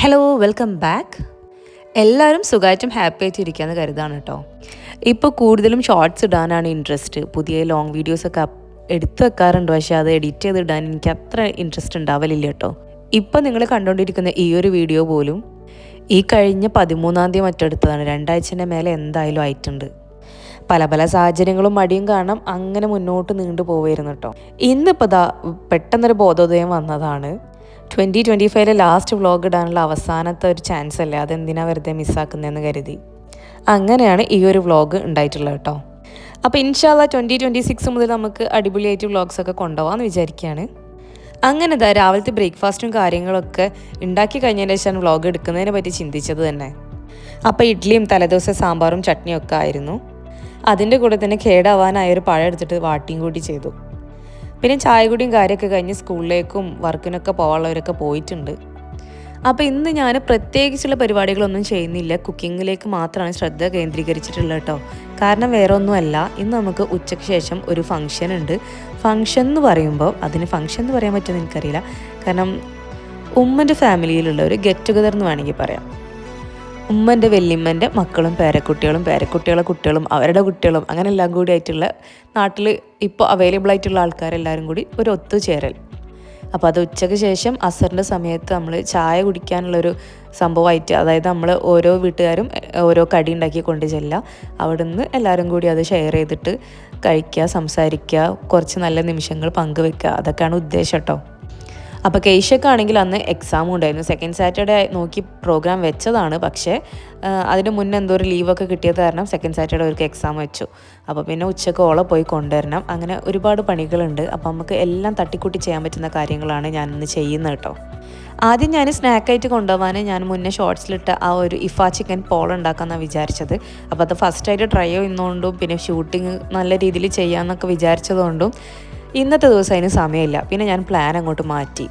Hello welcome back എല്ലാവരും സുഖമായിട്ടും happy ആയിട്ട് ഇരിക്കാന്ന് കരുതാണ് കേട്ടോ. ഇപ്പോൾ കൂടുതലും ഷോർട്സ് ഇടാനാണ് ഇൻട്രസ്റ്റ് പുതിയ ലോങ് വീഡിയോസൊക്കെ എടുത്തു വെക്കാറുണ്ട്. പക്ഷേ അത് എഡിറ്റ് ചെയ്ത് ഇടാൻ എനിക്ക് അത്ര ഇൻട്രസ്റ്റ് ഉണ്ടാവലില്ല കേട്ടോ. ഇപ്പോൾ നിങ്ങൾ കണ്ടുകൊണ്ടിരിക്കുന്ന ഈ ഒരു വീഡിയോ പോലും ഈ കഴിഞ്ഞ പതിമൂന്നാം തീയതി മറ്റെടുത്തതാണ്. രണ്ടാഴ്ചന്റെ മേലെ എന്തായാലും ആയിട്ടുണ്ട്. പല പല സാഹചര്യങ്ങളും മടിയും കാരണം അങ്ങനെ മുന്നോട്ട് നീണ്ടു പോവായിരുന്നു കേട്ടോ. ഇന്നിപ്പോൾ ദാ പെട്ടെന്നൊരു ബോധോദയം വന്നതാണ്. ട്വന്റി ട്വന്റി ഫൈവിലെ ലാസ്റ്റ് വ്ളോഗ് ഇടാനുള്ള അവസാനത്തെ ഒരു ചാൻസ് അല്ലേ? അതെന്തിനാണ് വെറുതെ മിസ്സാക്കുന്നതെന്ന് കരുതി. അങ്ങനെയാണ് ഈ ഒരു വ്ളോഗ് ഉണ്ടായിട്ടുള്ളത് കേട്ടോ. അപ്പോൾ ഇൻഷാല്ല ട്വന്റി ട്വന്റി സിക്സ് മുതൽ നമുക്ക് അടിപൊളിയായിട്ട് വ്ളോഗ്സ് ഒക്കെ കൊണ്ടുപോകാമെന്ന് വിചാരിക്കുകയാണ് അങ്ങനെ ഇതാ രാവിലത്തെ ബ്രേക്ക്ഫാസ്റ്റും കാര്യങ്ങളൊക്കെ ഉണ്ടാക്കി കഴിഞ്ഞതിന് ശേഷമാണ് വ്ളോഗ് എടുക്കുന്നതിനെ പറ്റി ചിന്തിച്ചത് തന്നെ. അപ്പോൾ ഇഡ്ഡലിയും തലേദിവസം സാമ്പാറും ചട്നിയും ഒക്കെ ആയിരുന്നു. അതിന്റെ കൂടെ തന്നെ കേടാവാനായ ഒരു പഴം എടുത്തിട്ട് വാട്ടിയും കൂടി ചെയ്തു. പിന്നെ ചായ കുടിയും കാര്യമൊക്കെ കഴിഞ്ഞ് സ്കൂളിലേക്കും വർക്കിനൊക്കെ പോകാനുള്ളവരൊക്കെ പോയിട്ടുണ്ട്. അപ്പോൾ ഇന്ന് ഞാൻ പ്രത്യേകിച്ചുള്ള പരിപാടികളൊന്നും ചെയ്യുന്നില്ല. കുക്കിങ്ങിലേക്ക് മാത്രമാണ് ശ്രദ്ധ കേന്ദ്രീകരിച്ചിട്ടുള്ളത് കേട്ടോ. കാരണം വേറെ ഒന്നുമല്ല ഇന്ന് നമുക്ക് ഉച്ചയ്ക്ക് ശേഷം ഒരു ഫംഗ്ഷൻ ഉണ്ട്. ഫംഗ്ഷൻ എന്ന് പറയുമ്പോൾ അതിന് ഫംഗ്ഷൻ എന്ന് പറയാൻ പറ്റുമെന്ന് എനിക്കറിയില്ല. കാരണം ഉമ്മന്റെ ഫാമിലിയിലുള്ള ഒരു ഗെറ്റ് ടുഗദർ എന്ന് വേണമെങ്കിൽ പറയാം. ഉമ്മന്റെ വല്യമ്മന്റെ മക്കളും പേരക്കുട്ടികളും പേരക്കുട്ടികളെ കുട്ടികളും അവരുടെ കുട്ടികളും അങ്ങനെ എല്ലാം കൂടി ആയിട്ടുള്ള നാട്ടിൽ ഇപ്പോൾ അവൈലബിൾ ആയിട്ടുള്ള ആൾക്കാരെല്ലാവരും കൂടി ഒരു ഒത്തുചേരൽ. അപ്പോൾ അത് ഉച്ചയ്ക്ക് ശേഷം അസറിന്റെ സമയത്ത് നമ്മൾ ചായ കുടിക്കാനുള്ളൊരു സംഭവമായിട്ട് അതായത് നമ്മൾ ഓരോ വീട്ടുകാരും ഓരോ കടി ഉണ്ടാക്കി കൊണ്ട് ചെല്ലുക അവിടുന്ന് എല്ലാവരും കൂടി അത് ഷെയർ ചെയ്തിട്ട് കഴിക്കുക സംസാരിക്കുക കുറച്ച് നല്ല നിമിഷങ്ങൾ പങ്കുവെക്കുക അതൊക്കെയാണ് ഉദ്ദേശം കേട്ടോ അപ്പോൾ കേശൊക്കെ ആണെങ്കിൽ അന്ന് എക്സാം ഉണ്ടായിരുന്നു. സെക്കൻഡ് സാറ്റർഡേ നോക്കി പ്രോഗ്രാം വെച്ചതാണ്. പക്ഷേ അതിന് മുന്നേ എന്തോ ഒരു ലീവൊക്കെ കിട്ടിയത് കാരണം സെക്കൻഡ് സാറ്റർഡേ അവർക്ക് എക്സാം വെച്ചു. അപ്പോൾ പിന്നെ ഉച്ചയ്ക്ക് ഓളെ പോയി കൊണ്ടുവരണം. അങ്ങനെ ഒരുപാട് പണികളുണ്ട്. അപ്പോൾ നമുക്ക് എല്ലാം തട്ടിക്കൂട്ടി ചെയ്യാൻ പറ്റുന്ന കാര്യങ്ങളാണ് ഞാനിന്ന് ചെയ്യുന്നത് കേട്ടോ. ആദ്യം ഞാൻ സ്നാക്കായിട്ട് കൊണ്ടുപോകാൻ ഞാൻ മുന്നേ ഷോർട്സിലിട്ട ആ ഒരു ഇഫ ചിക്കൻ പോൾ ഉണ്ടാക്കാമെന്നാണ് വിചാരിച്ചത്. അപ്പോൾ അത് ഫസ്റ്റായിട്ട് ട്രൈ ചെയ്യുന്നതുകൊണ്ടും പിന്നെ ഷൂട്ടിങ് നല്ല രീതിയിൽ ചെയ്യാമെന്നൊക്കെ വിചാരിച്ചതുകൊണ്ടും ഇന്നത്തെ ദിവസം അതിന് സമയമില്ല. പിന്നെ ഞാൻ പ്ലാൻ അങ്ങോട്ട് മാറ്റി.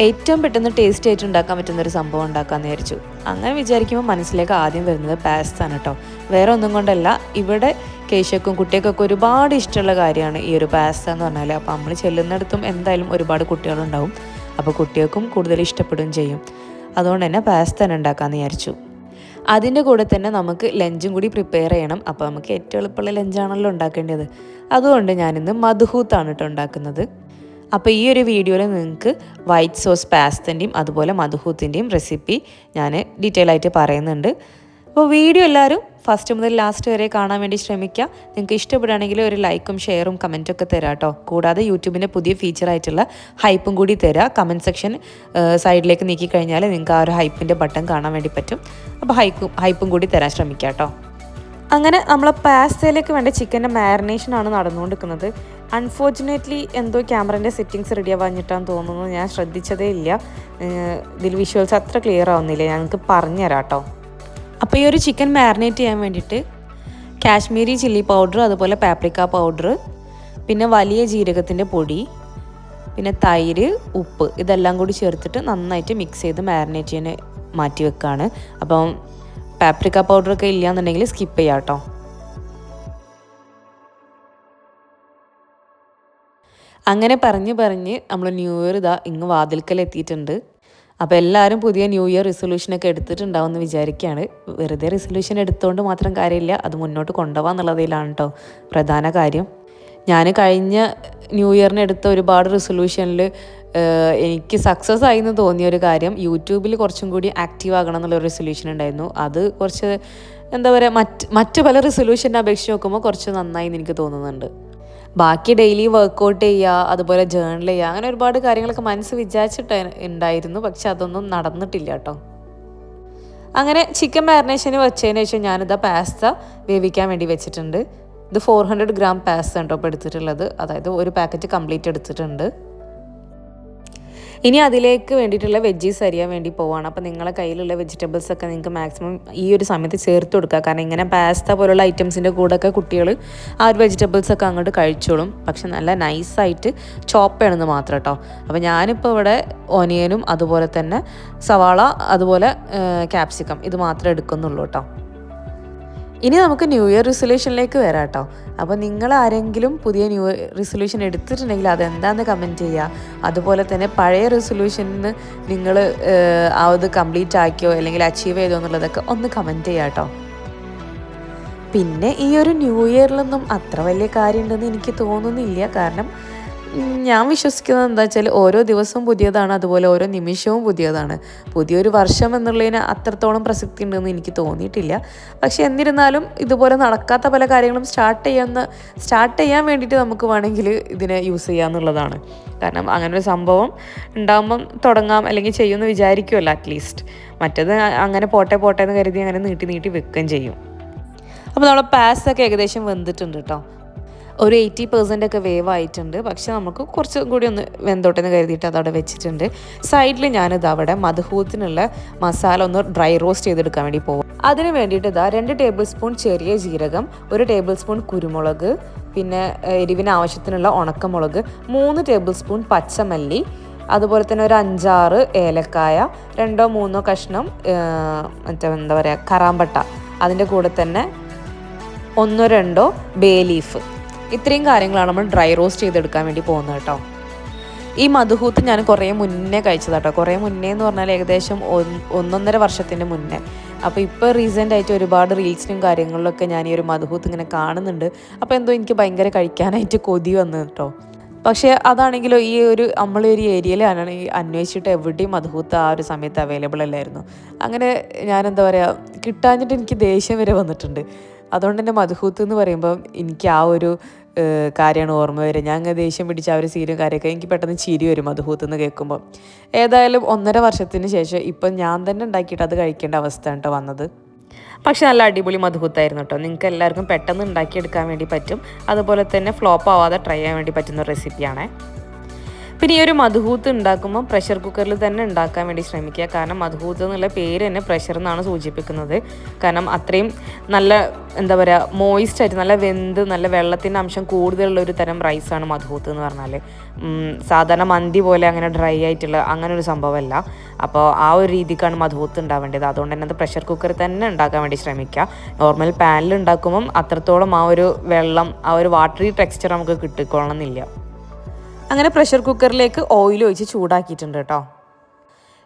ഏറ്റവും പെട്ടെന്ന് ടേസ്റ്റ് ആയിട്ട് ഉണ്ടാക്കാൻ പറ്റുന്ന ഒരു സംഭവം ഉണ്ടാക്കാമെന്ന് വിചാരിച്ചു. അങ്ങനെ വിചാരിക്കുമ്പോൾ മനസ്സിലേക്ക് ആദ്യം വരുന്നത് പാസ്താണ് കേട്ടോ വേറെ ഒന്നും കൊണ്ടല്ല ഇവിടെ കേശക്കും കുട്ടികൾക്കൊക്കെ ഒരുപാട് ഇഷ്ടമുള്ള കാര്യമാണ് ഈ ഒരു പാസ്ത എന്ന് പറഞ്ഞാൽ അപ്പോൾ നമ്മൾ ചെല്ലുന്നിടത്തും എന്തായാലും ഒരുപാട് കുട്ടികളുണ്ടാവും. അപ്പോൾ കുട്ടികൾക്കും കൂടുതൽ ഇഷ്ടപ്പെടുകയും ചെയ്യും. അതുകൊണ്ട് തന്നെ പാസ്ത തന്നെ ഉണ്ടാക്കാമെന്ന് വിചാരിച്ചു. അതിന്റെ കൂടെ തന്നെ നമുക്ക് ലഞ്ചും കൂടി പ്രിപ്പയർ ചെയ്യണം. അപ്പോൾ നമുക്ക് ഏറ്റവും എളുപ്പമുള്ള ലഞ്ചാണല്ലോ ഉണ്ടാക്കേണ്ടത്. അതുകൊണ്ട് ഞാനിന്ന് മധുഹൂത്താണ് കേട്ടോ ഉണ്ടാക്കുന്നത്. അപ്പോൾ ഈ ഒരു വീഡിയോയിൽ നിങ്ങൾക്ക് വൈറ്റ് സോസ് പാസ്തന്റെയും അതുപോലെ മധുഹൂത്തിന്റെയും റെസിപ്പി ഞാൻ ഡീറ്റെയിൽ ആയിട്ട് പറയുന്നുണ്ട്. അപ്പോൾ വീഡിയോ എല്ലാവരും ഫസ്റ്റ് മുതൽ ലാസ്റ്റ് വരെ കാണാൻ വേണ്ടി ശ്രമിക്കുക. നിങ്ങൾക്ക് ഇഷ്ടപ്പെടുകയാണെങ്കിൽ ഒരു ലൈക്കും ഷെയറും കമന്റും ഒക്കെ തരാം കേട്ടോ. കൂടാതെ യൂട്യൂബിന്റെ പുതിയ ഫീച്ചറായിട്ടുള്ള ഹൈപ്പും കൂടി തരാം. കമന്റ് സെക്ഷൻ സൈഡിലേക്ക് നീക്കി കഴിഞ്ഞാൽ നിങ്ങൾക്ക് ആ ഒരു ഹൈപ്പിന്റെ ബട്ടൺ കാണാൻ വേണ്ടി പറ്റും. അപ്പോൾ ഹൈക്കും ഹൈപ്പും കൂടി തരാൻ ശ്രമിക്കുക കേട്ടോ. അങ്ങനെ നമ്മൾ പാസ്തയിലേക്ക് വേണ്ട ചിക്കന്റെ മാരിനേഷനാണ് നടന്നുകൊണ്ടിരിക്കുന്നത്. അൺഫോർച്ചുനേറ്റ്ലി എന്തോ ക്യാമറേന്റെ സെറ്റിങ്സ് റെഡി ആവാഞ്ഞിട്ടാന്ന് തോന്നുന്നു. ഞാൻ ശ്രദ്ധിച്ചതേ ഇല്ല. ഇതിൽ വിഷ്വൽസ് അത്ര ക്ലിയർ ആവുന്നില്ല. ഞങ്ങൾക്ക് പറഞ്ഞുതരാം കേട്ടോ. അപ്പോൾ ഈ ഒരു ചിക്കൻ മാരിനേറ്റ് ചെയ്യാൻ വേണ്ടിയിട്ട് കാശ്മീരി ചില്ലി പൗഡർ അതുപോലെ പാപ്രിക്ക പൗഡർ പിന്നെ വലിയ ജീരകത്തിന്റെ പൊടി പിന്നെ തൈര് ഉപ്പ് ഇതെല്ലാം കൂടി ചേർത്തിട്ട് നന്നായിട്ട് മിക്സ് ചെയ്ത് മാരിനേറ്റ് ചെയ്യാൻ മാറ്റി വെക്കുകയാണ് അപ്പം പാപ്രിക്ക പൗഡറൊക്കെ ഇല്ലയെന്നുണ്ടെങ്കിൽ സ്കിപ്പ് ചെയ്യാം കേട്ടോ. അങ്ങനെ പറഞ്ഞ് പറഞ്ഞ് നമ്മൾ ന്യൂ ഇയർ ഇതാ ഇങ്ങ് വാതിൽക്കൽ എത്തിയിട്ടുണ്ട്. അപ്പോൾ എല്ലാവരും പുതിയ ന്യൂ ഇയർ റിസൊല്യൂഷനൊക്കെ എടുത്തിട്ടുണ്ടാവും എന്ന് വിചാരിക്കുകയാണ് വെറുതെ റിസൊല്യൂഷൻ എടുത്തുകൊണ്ട് മാത്രം കാര്യമില്ല അത് മുന്നോട്ട് കൊണ്ടുപോകാന്നുള്ളതിലാണ് കേട്ടോ പ്രധാന കാര്യം. ഞാൻ കഴിഞ്ഞ ന്യൂ ഇയറിന് എടുത്ത ഒരുപാട് റിസൊല്യൂഷനിൽ എനിക്ക് സക്സസ് ആയി എന്ന് തോന്നിയ ഒരു കാര്യം യൂട്യൂബിൽ കുറച്ചും കൂടി ആക്റ്റീവ് ആകണം എന്നുള്ളൊരു റിസൊല്യൂഷൻ ഉണ്ടായിരുന്നു. അത് കുറച്ച് എന്താ പറയുക മറ്റ് മറ്റ് പല റിസൊല്യൂഷനെ അപേക്ഷിച്ച് നോക്കുമ്പോൾ കുറച്ച് നന്നായി എന്ന് എനിക്ക് തോന്നുന്നുണ്ട്. ബാക്കി ഡെയിലി വർക്കൗട്ട് ചെയ്യുക അതുപോലെ ജേണൽ ചെയ്യുക അങ്ങനെ ഒരുപാട് കാര്യങ്ങളൊക്കെ മനസ്സ് വിചാരിച്ചിട്ട് ഉണ്ടായിരുന്നു പക്ഷെ അതൊന്നും നടന്നിട്ടില്ല കേട്ടോ. അങ്ങനെ ചിക്കൻ മാരിനേഷന് വെച്ചതിന് ശേഷം ഞാനിതാ പാസ്ത വേവിക്കാൻ വേണ്ടി വെച്ചിട്ടുണ്ട്. ഇത് ഫോർ ഹൺഡ്രഡ് ഗ്രാം പാസ്ത ഉണ്ടോ ഇപ്പോൾ എടുത്തിട്ടുള്ളത്. അതായത് ഒരു പാക്കറ്റ് കംപ്ലീറ്റ് എടുത്തിട്ടുണ്ട്. ഇനി അതിലേക്ക് വേണ്ടിയിട്ടുള്ള വെജീസ് അരിയാൻ വേണ്ടി പോവാണ്. അപ്പോൾ നിങ്ങളെ കയ്യിലുള്ള വെജിറ്റബിൾസ് ഒക്കെ നിങ്ങൾക്ക് മാക്സിമം ഈ ഒരു സമയത്ത് ചേർത്ത് കൊടുക്കുക. കാരണം ഇങ്ങനെ പാസ്ത പോലുള്ള ഐറ്റംസിന്റെ കൂടെയൊക്കെ കുട്ടികൾ ആ ഒരു വെജിറ്റബിൾസ് ഒക്കെ അങ്ങോട്ട് കഴിച്ചോളും. പക്ഷെ നല്ല നൈസായിട്ട് ചോപ്പ് ചെയ്യണമെന്ന് മാത്രം കേട്ടോ അപ്പോൾ ഞാനിപ്പോൾ ഇവിടെ ഓനിയനും അതുപോലെ തന്നെ സവാള അതുപോലെ ക്യാപ്സിക്കം ഇത് മാത്രമേ എടുക്കുന്നുള്ളൂ കേട്ടോ ഇനി നമുക്ക് ന്യൂ ഇയർ റിസൊല്യൂഷനിലേക്ക് വരാം കേട്ടോ അപ്പോൾ നിങ്ങൾ ആരെങ്കിലും പുതിയ ന്യൂ ഇയർ റിസൊല്യൂഷൻ എടുത്തിട്ടുണ്ടെങ്കിൽ അതെന്താണെന്ന് കമന്റ് ചെയ്യുക അതുപോലെ തന്നെ പഴയ റിസൊല്യൂഷനിൽ നിങ്ങൾ അത് കംപ്ലീറ്റ് ആക്കിയോ അല്ലെങ്കിൽ അച്ചീവ് ചെയ്തോ എന്നുള്ളതൊക്കെ ഒന്ന് കമന്റ് ചെയ്യാം കേട്ടോ പിന്നെ ഈ ഒരു ന്യൂ ഇയറിലൊന്നും അത്ര വലിയ കാര്യമുണ്ടെന്ന് എനിക്ക് തോന്നുന്നില്ല. കാരണം ഞാൻ വിശ്വസിക്കുന്നത് എന്താ വെച്ചാൽ ഓരോ ദിവസവും പുതിയതാണ് അതുപോലെ ഓരോ നിമിഷവും പുതിയതാണ്. പുതിയൊരു വർഷം എന്നുള്ളതിന് അത്രത്തോളം പ്രസക്തി ഉണ്ടെന്ന് എനിക്ക് തോന്നിയിട്ടില്ല. പക്ഷേ എന്നിരുന്നാലും ഇതുപോലെ നടക്കാത്ത പല കാര്യങ്ങളും സ്റ്റാർട്ട് ചെയ്യുന്ന സ്റ്റാർട്ട് ചെയ്യാൻ വേണ്ടിയിട്ട് നമുക്ക് വേണമെങ്കിൽ ഇതിനെ യൂസ് ചെയ്യാന്നുള്ളതാണ്. കാരണം അങ്ങനെ ഒരു സംഭവം ഉണ്ടാകുമ്പം തുടങ്ങാം അല്ലെങ്കിൽ ചെയ്യുമെന്ന് വിചാരിക്കുമല്ലോ അറ്റ്ലീസ്റ്റ് മറ്റത് അങ്ങനെ പോട്ടെ പോട്ടെ എന്ന് കരുതി അങ്ങനെ നീട്ടി നീട്ടി വെക്കുകയും ചെയ്യും. അപ്പോൾ നമ്മളെ പാസ്സൊക്കെ ഏകദേശം വെന്തിട്ടുണ്ട് കേട്ടോ ഒരു എയ്റ്റി പെർസെന്റ് ഒക്കെ വേവ് ആയിട്ടുണ്ട്. പക്ഷേ നമുക്ക് കുറച്ചും കൂടി ഒന്ന് വെന്തോട്ടെന്ന് കരുതിയിട്ട് അതവിടെ വെച്ചിട്ടുണ്ട്. സൈഡിൽ ഞാനിത് അവിടെ മധുഹൂത്തിനുള്ള മസാല ഒന്ന് ഡ്രൈ റോസ്റ്റ് ചെയ്തെടുക്കാൻ വേണ്ടി പോകും അതിന് വേണ്ടിയിട്ട് ഇതാ രണ്ട് ടേബിൾ സ്പൂൺ ചെറിയ ജീരകം ഒരു ടേബിൾ സ്പൂൺ കുരുമുളക് പിന്നെ എരിവിന് ആവശ്യത്തിനുള്ള ഉണക്കമുളക് മൂന്ന് ടേബിൾ സ്പൂൺ പച്ചമല്ലി അതുപോലെ തന്നെ ഒരു അഞ്ചാറ് ഏലക്കായ രണ്ടോ മൂന്നോ കഷ്ണം മറ്റേ എന്താ പറയുക കറാമ്പട്ട അതിന്റെ കൂടെ തന്നെ ഒന്നോ രണ്ടോ ബേ ലീഫ് ഇത്രയും കാര്യങ്ങളാണ് നമ്മൾ ഡ്രൈ റോസ്റ്റ് ചെയ്തെടുക്കാൻ വേണ്ടി പോകുന്നത് കേട്ടോ. ഈ മധുഹൂത്ത് ഞാൻ കുറേ മുന്നേ കഴിച്ചതാട്ടോ കുറേ മുന്നേ എന്ന് പറഞ്ഞാൽ ഏകദേശം ഒന്ന് ഒന്നൊന്നര വർഷത്തിന്റെ മുന്നേ. അപ്പോൾ ഇപ്പോൾ റീസെന്റ് ആയിട്ട് ഒരുപാട് റീൽസിനും കാര്യങ്ങളിലൊക്കെ ഞാൻ ഈ ഒരു മധുഹൂത്ത് ഇങ്ങനെ കാണുന്നുണ്ട്. അപ്പോൾ എന്തോ എനിക്ക് ഭയങ്കര കഴിക്കാനായിട്ട് കൊതി വന്നു കേട്ടോ. പക്ഷേ അതാണെങ്കിലോ ഈ ഒരു നമ്മളെ ഒരു ഏരിയയിലാണ് ഈ അന്വേഷിച്ചിട്ട് എവിടെയും മധുഹൂത്ത് ആ ഒരു സമയത്ത് അവൈലബിൾ അല്ലായിരുന്നു. അങ്ങനെ ഞാൻ എന്താ പറയുക കിട്ടാഞ്ഞിട്ട് എനിക്ക് ദേഷ്യം വരെ വന്നിട്ടുണ്ട്. അതുകൊണ്ട് തന്നെ മധുഹൂത്ത് എന്ന് പറയുമ്പം എനിക്ക് ആ ഒരു കാര്യമാണ് ഓർമ്മ വരിക. ഞാൻ അങ്ങ് ദേഷ്യം പിടിച്ച ആ ഒരു സീനും കാര്യമൊക്കെ എനിക്ക് പെട്ടെന്ന് ചിരി വരും മധുഹൂത്ത് എന്ന് കേൾക്കുമ്പോൾ ഏതായാലും ഒന്നര വർഷത്തിന് ശേഷം ഇപ്പം ഞാൻ തന്നെ ഉണ്ടാക്കിയിട്ട് അത് കഴിക്കേണ്ട അവസ്ഥയാണ് കേട്ടോ വന്നത്. പക്ഷെ നല്ല അടിപൊളി മധുഹൂത്തായിരുന്നു കേട്ടോ നിങ്ങൾക്ക് എല്ലാവർക്കും പെട്ടെന്ന് ഉണ്ടാക്കിയെടുക്കാൻ വേണ്ടി പറ്റും. അതുപോലെ തന്നെ ഫ്ലോപ്പ് ആവാതെ ട്രൈ ചെയ്യാൻ വേണ്ടി പറ്റുന്ന റെസിപ്പിയാണേ പിന്നെ ഈ ഒരു മധുഹൂത്ത് ഉണ്ടാക്കുമ്പോൾ പ്രഷർ കുക്കറിൽ തന്നെ ഉണ്ടാക്കാൻ വേണ്ടി ശ്രമിക്കുക. കാരണം മധുഹൂത്ത് എന്നുള്ള പേര് തന്നെ പ്രഷർ എന്നാണ് സൂചിപ്പിക്കുന്നത്. കാരണം അത്രയും നല്ല എന്താ പറയുക മോയിസ്റ്റ് ആയിട്ട് നല്ല വെന്ത് നല്ല വെള്ളത്തിന്റെ അംശം കൂടുതലുള്ള ഒരു തരം റൈസാണ് മധുഹൂത്ത് എന്ന് പറഞ്ഞാൽ സാധാരണ മന്തി പോലെ അങ്ങനെ ഡ്രൈ ആയിട്ടുള്ള അങ്ങനെ ഒരു സംഭവമല്ല. അപ്പോൾ ആ ഒരു രീതിക്കാണ് മധുഹൂത്ത് ഉണ്ടാവേണ്ടത്. അതുകൊണ്ട് തന്നെ അത് പ്രഷർ കുക്കറിൽ തന്നെ ഉണ്ടാക്കാൻ വേണ്ടി ശ്രമിക്കുക. നോർമൽ പാനിൽ ഉണ്ടാക്കുമ്പം അത്രത്തോളം ആ ഒരു വെള്ളം ആ ഒരു വാട്ടറി ടെക്സ്ചർ നമുക്ക് കിട്ടിക്കൊള്ളണമെന്നില്ല. അങ്ങനെ പ്രഷർ കുക്കറിലേക്ക് ഓയിൽ ഒഴിച്ച് ചൂടാക്കിയിട്ടുണ്ട് കേട്ടോ.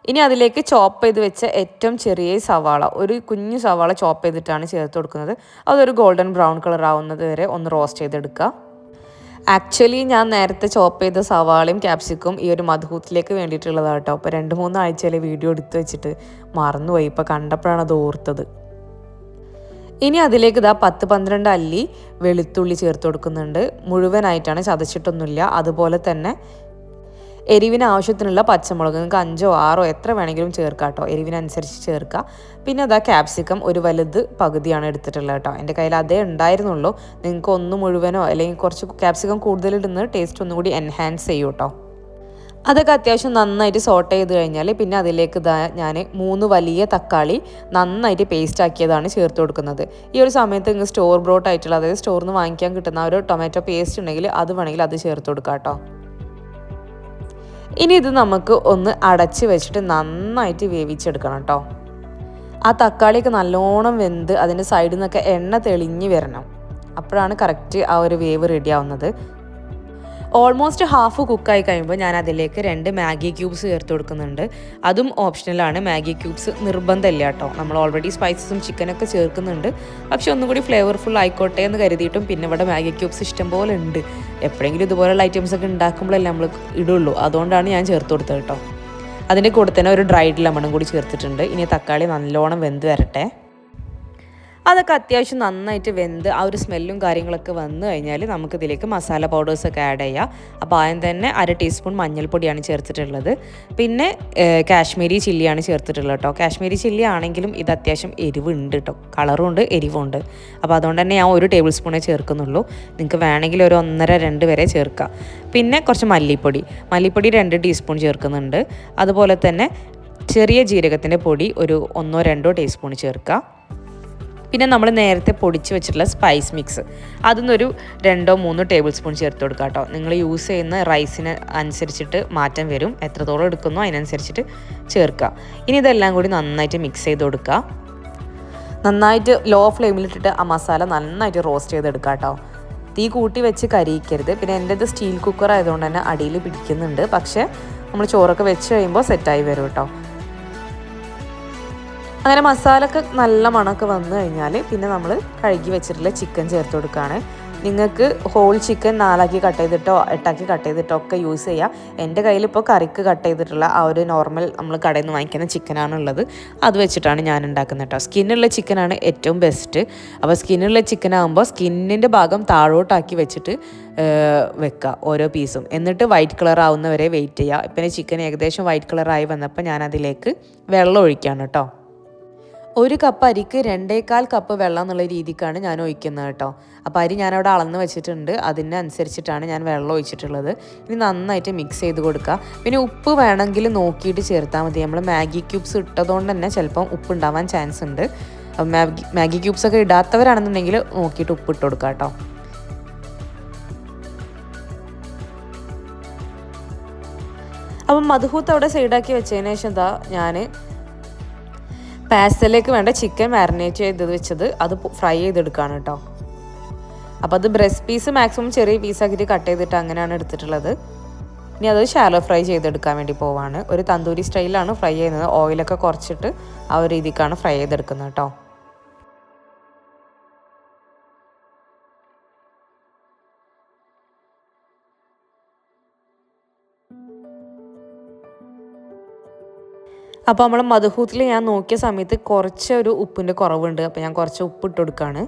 ഇനി അതിലേക്ക് ചോപ്പ് ചെയ്ത് വെച്ച ഏറ്റവും ചെറിയ സവാള ഒരു കുഞ്ഞു സവാള ചോപ്പ് ചെയ്തിട്ടാണ് ചേർത്ത് കൊടുക്കുന്നത്. അതൊരു ഗോൾഡൻ ബ്രൗൺ കളർ ആവുന്നത് വരെ ഒന്ന് റോസ്റ്റ് ചെയ്തെടുക്കുക ആക്ച്വലി ഞാൻ നേരത്തെ ചോപ്പ് ചെയ്ത സവാളയും ക്യാപ്സിക്കും ഈ ഒരു മധുഹൂത്തിലേക്ക് വേണ്ടിയിട്ടുള്ളതാണ് കേട്ടോ. അപ്പോൾ രണ്ട് മൂന്ന് ആഴ്ചയിലെ വീഡിയോ എടുത്ത് വെച്ചിട്ട് മറന്നുപോയി. ഇപ്പോൾ കണ്ടപ്പോഴാണ് അത് ഓർത്തത്. ഇനി അതിലേക്ക് ഇതാ പത്ത് പന്ത്രണ്ട് അല്ലി വെളുത്തുള്ളി ചേർത്ത് കൊടുക്കുന്നുണ്ട്. മുഴുവനായിട്ടാണ് ചതച്ചിട്ടൊന്നുമില്ല. അതുപോലെ തന്നെ എരിവിന് ആവശ്യത്തിനുള്ള പച്ചമുളക് നിങ്ങൾക്ക് അഞ്ചോ ആറോ എത്ര വേണമെങ്കിലും ചേർക്കാം കേട്ടോ. എരിവിനനുസരിച്ച് ചേർക്കുക പിന്നെ അതാ ക്യാപ്സിക്കം ഒരു വലുത് പകുതിയാണ് എടുത്തിട്ടുള്ളത് കേട്ടോ. എന്റെ കയ്യിൽ അതേ ഉണ്ടായിരുന്നുള്ളൂ. നിങ്ങൾക്ക് ഒന്ന് മുഴുവനോ അല്ലെങ്കിൽ കുറച്ച് ക്യാപ്സിക്കം കൂടുതലിടുന്നത് ടേസ്റ്റ് ഒന്നുകൂടി എൻഹാൻസ് ചെയ്യും കേട്ടോ. അതൊക്കെ അത്യാവശ്യം നന്നായിട്ട് സോട്ട് ചെയ്ത് കഴിഞ്ഞാൽ പിന്നെ അതിലേക്ക് ഞാൻ മൂന്ന് വലിയ തക്കാളി നന്നായിട്ട് പേസ്റ്റ് ആക്കിയതാണ് ചേർത്ത് കൊടുക്കുന്നത്. ഈ ഒരു സമയത്ത് നിങ്ങൾ സ്റ്റോർ ബ്രോട്ട് ആയിട്ടുള്ള അതായത് സ്റ്റോറിൽ നിന്ന് വാങ്ങിക്കാൻ കിട്ടുന്ന ഒരു ടൊമാറ്റോ പേസ്റ്റ് ഉണ്ടെങ്കിൽ അത് വേണമെങ്കിൽ അത് ചേർത്ത് കൊടുക്കാം കേട്ടോ. ഇനി ഇത് നമുക്ക് ഒന്ന് അടച്ച് വെച്ചിട്ട് നന്നായിട്ട് വേവിച്ചെടുക്കണം കേട്ടോ. ആ തക്കാളിയൊക്കെ നല്ലോണം വെന്ത് അതിന്റെ സൈഡിൽ നിന്നൊക്കെ എണ്ണ തെളിഞ്ഞ് വരണം. അപ്പോഴാണ് കറക്റ്റ് ആ ഒരു വേവ് റെഡി ആവുന്നത്. ഓൾമോസ്റ്റ് ഹാഫ് കുക്കായി കഴിയുമ്പോൾ ഞാൻ അതിലേക്ക് രണ്ട് മാഗി ക്യൂബ്സ് ചേർത്ത് കൊടുക്കുന്നുണ്ട്. അതും ഓപ്ഷണലാണ് മാഗി ക്യൂബ്സ് നിർബന്ധമില്ല കേട്ടോ. നമ്മൾ ഓൾറെഡി സ്പൈസസും ചിക്കനൊക്കെ ചേർക്കുന്നുണ്ട്. പക്ഷെ ഒന്നുകൂടി ഫ്ലേവർഫുൾ ആയിക്കോട്ടെ എന്ന് കരുതിയിട്ടും പിന്നെ ഇവിടെ മാഗി ക്യൂബ്സ് ഇഷ്ടം പോലെ ഉണ്ട്. എപ്പോഴെങ്കിലും ഇതുപോലെയുള്ള ഐറ്റംസ് ഒക്കെ ഉണ്ടാക്കുമ്പോഴല്ലേ നമ്മൾ ഇടുള്ളൂ. അതുകൊണ്ടാണ് ഞാൻ ചേർത്ത് കൊടുത്തത് കേട്ടോ. അതിന്റെ കൂടെ തന്നെ ഒരു ഡ്രൈഡ് ലെമണും കൂടി ചേർത്തിട്ടുണ്ട്. ഇനി തക്കാളി നല്ലോണം വെന്ത് വരട്ടെ. അതൊക്കെ അത്യാവശ്യം നന്നായിട്ട് വെന്ത് ആ ഒരു സ്മെല്ലും കാര്യങ്ങളൊക്കെ വന്നു കഴിഞ്ഞാൽ നമുക്ക് ഇതിലേക്ക് മസാല പൗഡേഴ്സൊക്കെ ആഡ് ചെയ്യാം. അപ്പോൾ ആദ്യം തന്നെ അര ടീസ്പൂൺ മഞ്ഞൾപ്പൊടിയാണ് ചേർത്തിട്ടുള്ളത്. പിന്നെ കാശ്മീരി ചില്ലിയാണ് ചേർത്തിട്ടുള്ളത് കേട്ടോ. കാശ്മീരി ചില്ലി ആണെങ്കിലും ഇത് അത്യാവശ്യം എരിവുണ്ട് കേട്ടോ. കളറും ഉണ്ട് എരിവുണ്ട്. അപ്പോൾ അതുകൊണ്ട് തന്നെ ഞാൻ ഒരു ടേബിൾ സ്പൂണേ ചേർക്കുന്നുള്ളൂ. നിങ്ങൾക്ക് വേണമെങ്കിൽ ഒരു ഒന്നര രണ്ട് വരെ ചേർക്കാം. പിന്നെ കുറച്ച് മല്ലിപ്പൊടി. മല്ലിപ്പൊടി രണ്ട് ടീസ്പൂൺ ചേർക്കുന്നുണ്ട്. അതുപോലെ തന്നെ ചെറിയ ജീരകത്തിന്റെ പൊടി ഒരു ഒന്നോ രണ്ടോ ടീസ്പൂൺ ചേർക്കുക പിന്നെ നമ്മൾ നേരത്തെ പൊടിച്ച് വെച്ചിട്ടുള്ള സ്പൈസ് മിക്സ് അതിന്നൊരു രണ്ടോ മൂന്നോ ടേബിൾ സ്പൂൺ ചേർത്ത് കൊടുക്കുക കേട്ടോ നിങ്ങൾ യൂസ് ചെയ്യുന്ന റൈസിന് അനുസരിച്ചിട്ട് മാറ്റം വരും. എത്രത്തോളം എടുക്കുന്നോ അതിനനുസരിച്ചിട്ട് ചേർക്കുക ഇനി ഇതെല്ലാം കൂടി നന്നായിട്ട് മിക്സ് ചെയ്ത് കൊടുക്കുക നന്നായിട്ട് ലോ ഫ്ലെയിമിലിട്ടിട്ട് ആ മസാല നന്നായിട്ട് റോസ്റ്റ് ചെയ്തെടുക്കാം കേട്ടോ തീ കൂട്ടി വെച്ച് കരിയിക്കരുത്. പിന്നെ എന്റെ ഇത് സ്റ്റീൽ കുക്കർ ആയതുകൊണ്ട് തന്നെ അടിയിൽ പിടിക്കുന്നുണ്ട്. പക്ഷേ നമ്മൾ ചോറൊക്കെ വെച്ച് കഴിയുമ്പോൾ സെറ്റായി വരും കേട്ടോ അങ്ങനെ മസാലയൊക്കെ നല്ല മണമൊക്കെ വന്നു കഴിഞ്ഞാൽ പിന്നെ നമ്മൾ കഴുകി വെച്ചിട്ടുള്ള ചിക്കൻ ചേർത്ത് കൊടുക്കുകയാണ്. നിങ്ങൾക്ക് ഹോൾ ചിക്കൻ നാലാക്കി കട്ട് ചെയ്തിട്ടോ എട്ടാക്കി കട്ട് ചെയ്തിട്ടോ ഒക്കെ യൂസ് ചെയ്യാം. എന്റെ കയ്യിൽ ഇപ്പോൾ കറിക്ക് കട്ട് ചെയ്തിട്ടുള്ള ആ ഒരു നോർമൽ നമ്മൾ കടയിൽ നിന്ന് വാങ്ങിക്കുന്ന ചിക്കനാണുള്ളത് അത് വെച്ചിട്ടാണ് ഞാൻ ഉണ്ടാക്കുന്നത് കേട്ടോ സ്കിന്നുള്ള ചിക്കനാണ് ഏറ്റവും ബെസ്റ്റ് അപ്പോൾ സ്കിന്നുള്ള ചിക്കൻ ആകുമ്പോൾ സ്കിന്നിന്റെ ഭാഗം താഴോട്ടാക്കി വെച്ചിട്ട് വെക്കുക ഓരോ പീസും എന്നിട്ട് വൈറ്റ് കളർ ആവുന്നവരെ വെയിറ്റ് ചെയ്യുക പിന്നെ ചിക്കൻ ഏകദേശം വൈറ്റ് കളറായി വന്നപ്പോൾ ഞാൻ അതിലേക്ക് വെള്ളം ഒഴിക്കുകയാണ് കേട്ടോ ഒരു കപ്പ് അരിക്ക് രണ്ടേകാൽ കപ്പ് വെള്ളം എന്നുള്ള രീതിക്കാണ് ഞാൻ ഒഴിക്കുന്നത് കേട്ടോ. അപ്പോൾ അരി ഞാനവിടെ അളന്ന് വെച്ചിട്ടുണ്ട്. അതിനനുസരിച്ചിട്ടാണ് ഞാൻ വെള്ളം ഒഴിച്ചിട്ടുള്ളത്. ഇനി നന്നായിട്ട് മിക്സ് ചെയ്ത് കൊടുക്കുക. പിന്നെ ഉപ്പ് വേണമെങ്കിൽ നോക്കിയിട്ട് ചേർത്താൽ മതി. നമ്മൾ മാഗി ക്യൂബ്സ് ഇട്ടതുകൊണ്ട് തന്നെ ചിലപ്പം ഉപ്പ് ഉണ്ടാവാൻ ചാൻസ് ഉണ്ട്. മാഗി മാഗി ക്യൂബ്സ് ഒക്കെ ഇടാത്തവരാണെന്നുണ്ടെങ്കിൽ നോക്കിയിട്ട് ഉപ്പ് ഇട്ട് കൊടുക്കുക കേട്ടോ. അപ്പം മധുഹൂത്ത് അവിടെ സൈഡാക്കി വെച്ചതിന് ശേഷം എന്താ ഞാൻ പാസ്റ്റലിലേക്ക് വേണ്ട ചിക്കൻ മാരിനേറ്റ് ചെയ്ത് വെച്ചത് അത് ഫ്രൈ ചെയ്തെടുക്കുകയാണ് കേട്ടോ അപ്പോൾ അത് ബ്രസ്റ്റ് പീസ് മാക്സിമം ചെറിയ പീസാക്കിയിട്ട് കട്ട് ചെയ്തിട്ട് അങ്ങനെയാണ് എടുത്തിട്ടുള്ളത്. ഇനി അത് ഷാലോ ഫ്രൈ ചെയ്തെടുക്കാൻ വേണ്ടി പോവാണ്. ഒരു തന്തൂരി സ്റ്റൈലാണ് ഫ്രൈ ചെയ്യുന്നത്. ഓയിലൊക്കെ കുറച്ചിട്ട് ആ ഒരു രീതിക്കാണ് ഫ്രൈ ചെയ്തെടുക്കുന്നത് കേട്ടോ അപ്പോൾ നമ്മൾ മധുഹൂത്തിൽ ഞാൻ നോക്കിയ സമയത്ത് കുറച്ച് ഒരു ഉപ്പിന്റെ കുറവുണ്ട്. അപ്പോൾ ഞാൻ കുറച്ച് ഉപ്പ് ഇട്ട് കൊടുക്കുകയാണ്